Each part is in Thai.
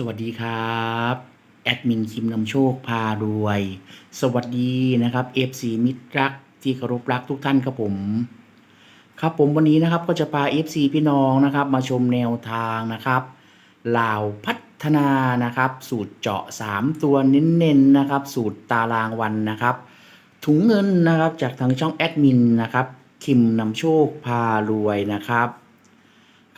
สวัสดีครับ แอดมินคิมนำโชคพารวย สวัสดีนะครับ FC มิตรรักที่เคารพรักทุกท่านครับผม ครับผมวันนี้นะครับก็จะพา FC พี่น้องนะครับ มาชมแนวทางนะครับลาวพัฒนานะครับ สูตรเจาะ 3 ตัวเน้นๆนะครับ สูตรตารางวันนะครับ ถุงเงินนะครับจากทางช่องแอดมินนะครับคิมนำโชคพารวยนะครับ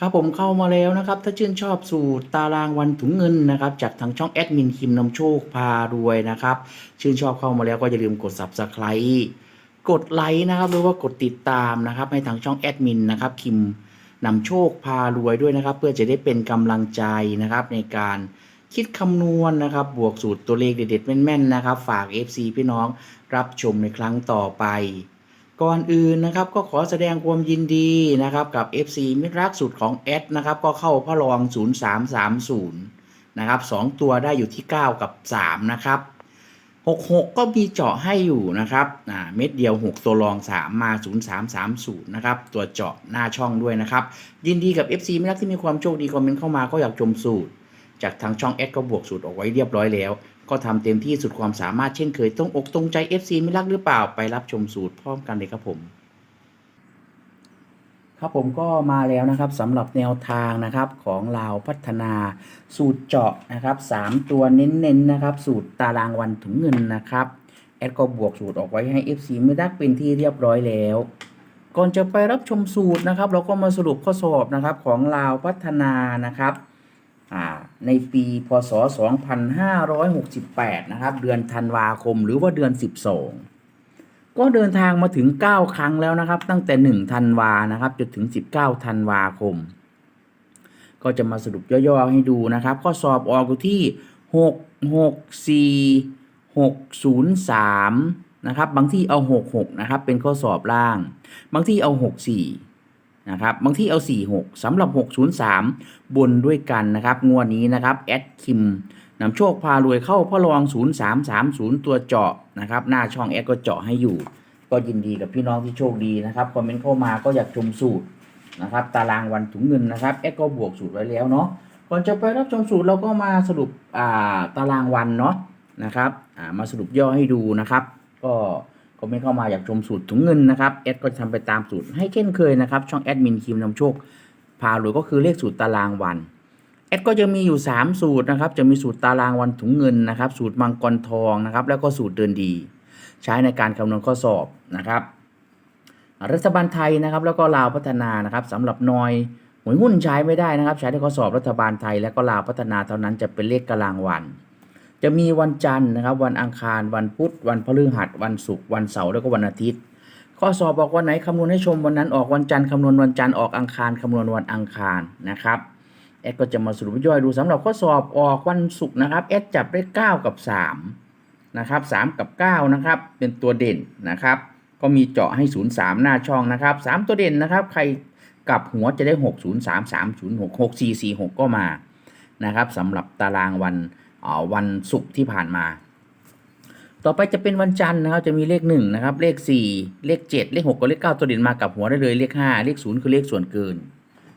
ครับผมเข้ามาแล้วนะครับ ถ้าชื่นชอบสูตรตารางวันถุงเงินนะครับ จากทางช่องแอดมินคิมนำโชคพารวยนะครับ ชื่นชอบเข้ามาแล้วก็อย่าลืมกด subscribe กดไลค์นะครับหรือว่ากดติดตามนะครับ ให้ทางช่องแอดมินนะครับคิมนำโชคพารวยด้วยนะครับ เพื่อจะได้เป็นกำลังใจนะครับ ในการคิดคำนวณนะครับ บวกสูตรตัวเลขเด็ดๆแม่นๆนะครับ ฝาก FC พี่น้องรับชมในครั้งต่อไป ก่อนอื่นนะครับก็ขอแสดงความยินดีนะครับกับ FC มิตรรักสุดของแอดนะครับก็เข้าพระรอง 0330 นะครับ 2 ตัวได้อยู่ที่ 9 กับ 3 นะครับ 66 ก็มีเจาะให้อยู่นะครับอ่าเม็ดเดียว 6 ตัวรอง 3 มา 0330 นะครับ ตัวเจาะหน้าช่องด้วยนะครับ ยินดีกับ FC มิตรรักที่มีความโชคดีคอมเมนต์เข้ามาก็อยากชมสูตร จากทางช่องแอดก็บวกสูตรออกไว้เรียบร้อยแล้ว ก็ทำเต็มที่สุดความสามารถเช่นเคยตรงอกตรงใจ FC ไม่รักหรือเปล่าไปรับชมสูตรพร้อมกันเลยครับผม ครับผมก็มาแล้วนะครับสำหรับแนวทางนะครับของลาวพัฒนาสูตรเจาะนะครับ 3 ตัวเน้นๆนะครับ สูตรตารางวันถุงเงินนะครับแอดก็บวกสูตรออกไว้ให้ FC ไม่รักเป็นที่เรียบร้อยแล้วก่อนจะไปรับชมสูตรนะครับ เราก็มาสรุปข้อสอบนะครับของลาวพัฒนานะครับ ในปีพศ 2568 นะครับ เดือนธันวาคมหรือว่าเดือน 12 ก็เดินทางมาถึง 9 ครั้งแล้วนะครับ ตั้งแต่ 1 ธันวานะครับจนถึง 19 ธันวาคม ก็จะมาสรุปย่อๆให้ดูนะครับ ข้อสอบออกอยู่ที่ 6 6 4 6 0 3 นะครับ บางที่เอา 66 นะครับ เป็นข้อสอบล่าง บางที่เอา 64 นะครับบางที่เอา 46สำหรับ 603 บนด้วยกันนะครับ งวดนี้นะครับแอดคิมนำโชคพารวยเข้าพ่อรอง 0330 ตัวเจาะนะครับ หน้าช่องแอดก็เจาะให้อยู่ ก็ยินดีกับพี่น้องที่โชคดีนะครับคอมเมนต์เข้ามาก็อยากชมสูตรนะครับ ตารางวันถุงเงินนะครับแอดก็บวกสูตรไว้แล้วเนาะก่อนจะไปรับชมสูตรเราก็มาสรุปอ่าตารางวันเนาะนะครับอ่ามาสรุปย่อให้ดูนะครับ ก็ คอมเมนต์เข้ามาอยากชมสูตรถุงเงินนะครับแอดก็จะทำไปตามสูตรให้เช่นเคยนะครับ ช่องแอดมินคิมนำโชค พาหรือก็คือเลขสูตรตารางวันแอดก็จะมีอยู่ 3 สูตรนะครับ จะมีสูตรตารางวันถุงเงินนะครับ สูตรมังกรทองนะครับ แล้วก็สูตรเดินดี ใช้ในการคำนวณข้อสอบนะครับ รัฐบาลไทยนะครับ แล้วก็ลาวพัฒนานะครับสำหรับนอยหวยหุ้นใช้ไม่ได้นะครับ ใช้ในข้อสอบรัฐบาลไทย และก็ลาวพัฒนาเท่านั้นจะเป็นเลขกลางวัน จะมีวันจันทร์นะครับ วันอังคาร วันพุธ วันพฤหัส วันศุกร์ วันเสาร์ แล้วก็วันอาทิตย์ ข้อสอบบอกวันไหนคำนวณให้ชมวันนั้นออกวันจันทร์คำนวณวันจันทร์ออกอังคารคำนวณวันอังคารนะครับแอดก็จะมาสรุปย่อยดูสำหรับข้อสอบออกวันศุกร์นะครับแอดจับได้ 9 กับ 3 นะครับ 3 กับ 9 นะครับ เป็นตัวเด่นนะครับ ก็มีเจาะให้ 03 หน้าช่องนะครับ 3 ตัวเด่นนะครับ ใครกลับหัวจะได้ 6 0 3 3 0 6 6 4 4 6 ก็มานะครับสำหรับตารางวัน วันศุกร์ที่ผ่านมา ต่อไปจะเป็นวันจันทร์นะครับจะมีเลข1นะครับเลข 4 เลข 7 เลข 6กับเลข 9 ตัวเด่นมากับหัวได้เลยเลข 5 เลข 0 คือเลขส่วนเกิน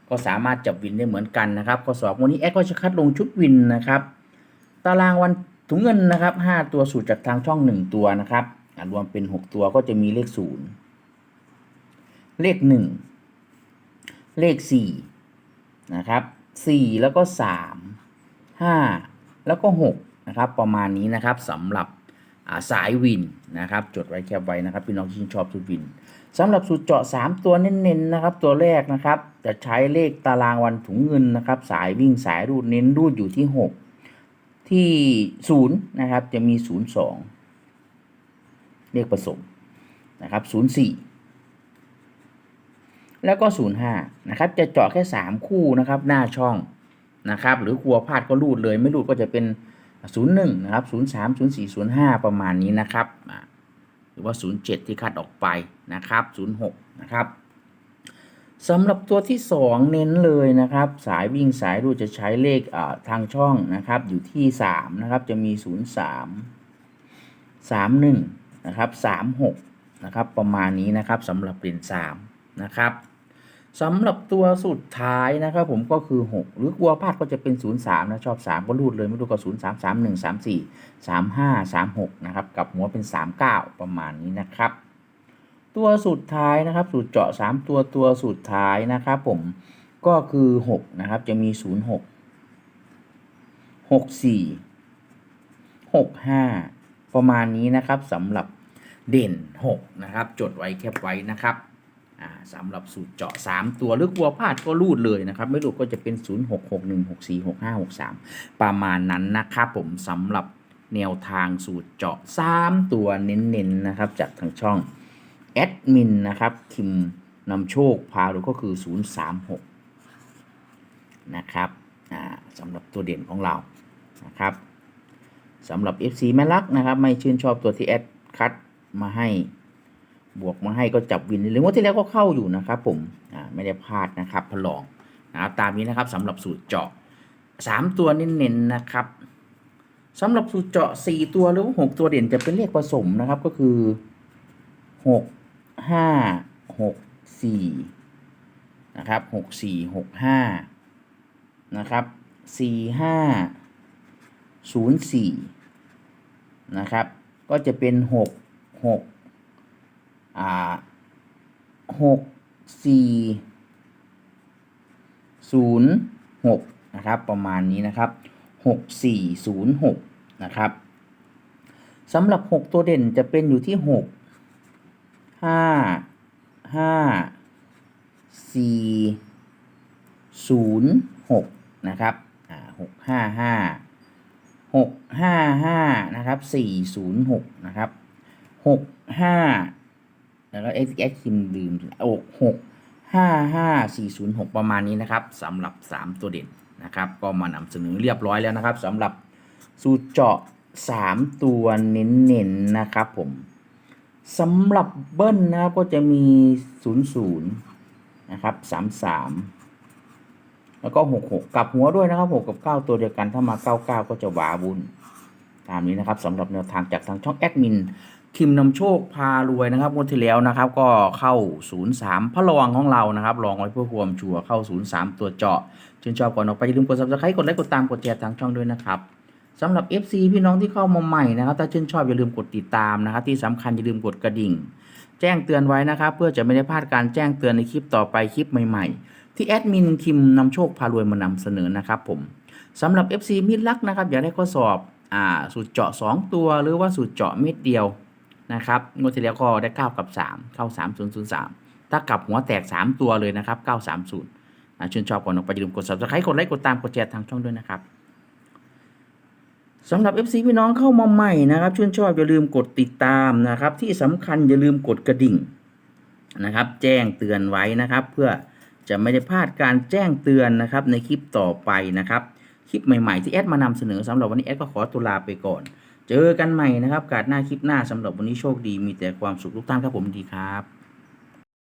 ก็สามารถจับวินได้เหมือนกันนะครับข้อสอบวันนี้แอดก็จะคัดลงชุดวินนะครับตารางวันถุงเงินนะครับ 5 ตัวสูตรจากทางช่อง 1 ตัวนะครับรวมเป็น 6 ตัวก็จะมีเลข 0 เลข 1 เลข 4 นะครับ 4 แล้วก็ 3 5 แล้วก็6นะครับประมาณนี้นะครับสำหรับาสายวินนะครับจดไว้แคบไว้นะครับพี่น้องที่ชื่นชอบชุดวินสำหรับสูตรเจาะ 3 ตัวเน้นๆนะครับ ตัวแรกนะครับ จะใช้เลขตารางวันถุงเงินนะครับ สายวิ่งสายรูดเน้นรูดอยู่ที่ 6 ที่0นะครับจะมี 0 2 เลขผสมนะครับ04 แล้วก็ 05นะครับจะเจาะแค่ 3 คู่นะครับหน้าช่อง นะครับ หรือกลัวพลาดก็รูดเลย ไม่รูดก็จะเป็น 01 นะครับ 03 04 05 ประมาณนี้นะครับ หรือว่า 07 ที่คัดออกไปนะครับ 06 นะครับสำหรับตัวที่ 2 เน้นเลยนะครับ สายวิ่งสายรูดจะใช้เลขทางช่องนะครับ อยู่ที่ 3 นะครับ จะมี 03 31 นะครับ 36 นะครับ ประมาณนี้นะครับสำหรับเหรียญ3นะครับ สำหรับตัวสุดท้ายนะครับผมก็คือ 6 หรือกลัวพลาดก็จะเป็น 03 นะ ชอบ 3 ก็รูดเลยไม่รู้ก็ 0 3 3 1 3 4 3 5 3 6 นะครับกับหัวเป็น 39 ประมาณนี้นะครับ ตัวสุดท้ายนะครับ สูตรเจาะ 3 ตัวตัวสุดท้ายนะครับผมก็คือ 6 นะครับ จะมี 0 6 6 4 6 5 ประมาณนี้นะครับสำหรับเด่น 6 นะครับ จดไว้แคปไว้นะครับ สำหรับสูตรเจาะ 3 ตัวหรือกลัวพลาดก็รูดเลยนะครับ ไม่รูดก็จะเป็น 0 6 6 1 6 4 6 5 6 3 ประมาณนั้นนะครับผมสำหรับแนวทางสูตรเจาะ 3 ตัวเน้นๆนะครับ จากทางช่องแอดมินนะครับ คิมนำโชคพาหรือก็คือ 036 นะครับสำหรับตัวเด่นของเรานะครับสำหรับ FC แม่ลักนะครับ ไม่ชื่นชอบตัวที่แอดคัดมาให้ บวกมาให้ก็จับวินหรือว่าที่แล้วก็เข้าอยู่นะครับ ผมไม่ได้พลาดนะครับพลองนะครับตามนี้นะครับสำหรับสูตรเจาะ 3 ตัวเน้นๆนะครับสำหรับสูตรเจาะ 4 ตัวหรือว่า6ตัวเด่นจะเป็นเลขผสมนะครับก็คือ 6 5 6 4นะครับ6 4 6 5นะครับ4 5 0 4นะครับก็จะเป็น 6 6 อ่าหกสี่ศูนย์หกนะครับ ประมาณนี้นะครับหกสี่ศูนย์หกนะครับสำหรับหกตัวเด่นจะเป็นอยู่ที่หกห้าห้าสี่ศูนย์หกนะครับอ่าหกห้าห้าหกห้าห้านะครับสี่ศูนย์หกนะครับหกห้า แล้วก็ x x คิมลืมโอ้หกห้าห้าสี่ศูนย์หกประมาณนี้นะครับสำหรับสามตัวเด่นนะครับ ก็มานำเสนอเรียบร้อยแล้วนะครับสำหรับสูตรเจาะสามตัวเน้นๆนะครับผมสำหรับเบิ้ลนะครับก็จะมีศูนย์ศูนย์นะครับสามสามแล้วก็หกหกกลับหัวด้วยนะครับหกกับเก้าตัวเดียวกันถ้ามาเก้าเก้าก็จะหวาวุ่นตามนี้นะครับสำหรับแนวทางจากทางช่องแอดมิน คิมนำโชคพารวยนะครับงวดที่แล้วนะครับ ก็เข้า 03 พระรองของเรานะครับลองไว้เพื่อความชัวร์เข้า 03 ตัวเจาะชื่นชอบก่อนออกไปอย่าลืมกด subscribe กดไลค์กดตามกดแชร์ทางช่องด้วยนะครับสำหรับ FC พี่น้องที่เข้ามาใหม่นะครับ ถ้าชื่นชอบอย่าลืมกดติดตามนะครับที่สำคัญอย่าลืมกดกระดิ่ง แจ้งเตือนไว้นะครับ เพื่อจะไม่ได้พลาดการแจ้งเตือนในคลิปต่อไปคลิปใหม่ๆ ที่แอดมินคิมนำโชคพารวยมานำเสนอนะครับผมสำหรับ FC มิตรลักนะครับอยากได้ข้อสอบอ่าสูตรเจาะ 2 ตัวหรือว่าสูตรเจาะเม็ดเดียว นะครับงวดที่แล้วก็ได้ 9 กับ 3 เข้า 3003 ถ้ากลับหัวแตก 3 ตัวเลยนะครับ 930นะชื่นชอบก่อนออกไปอย่าลืมกด subscribe กดไลค์กดตามกดแชร์ทางช่องด้วยนะครับสำหรับ FC พี่น้องเข้ามาใหม่นะครับชื่นชอบอย่าลืมกดติดตามนะครับ ที่สำคัญอย่าลืมกดกระดิ่งนะครับ แจ้งเตือนไว้นะครับ เพื่อจะไม่ได้พลาดการแจ้งเตือนนะครับ ในคลิปต่อไปนะครับ คลิปใหม่ๆที่แอดมานำเสนอสำหรับวันนี้แอดก็ขอตัวลาไปก่อน เจอกันใหม่นะครับการหน้าคลิปหน้าสำหรับวันนี้โชคดีมีแต่ความสุขทุกท่านครับผมดีครับ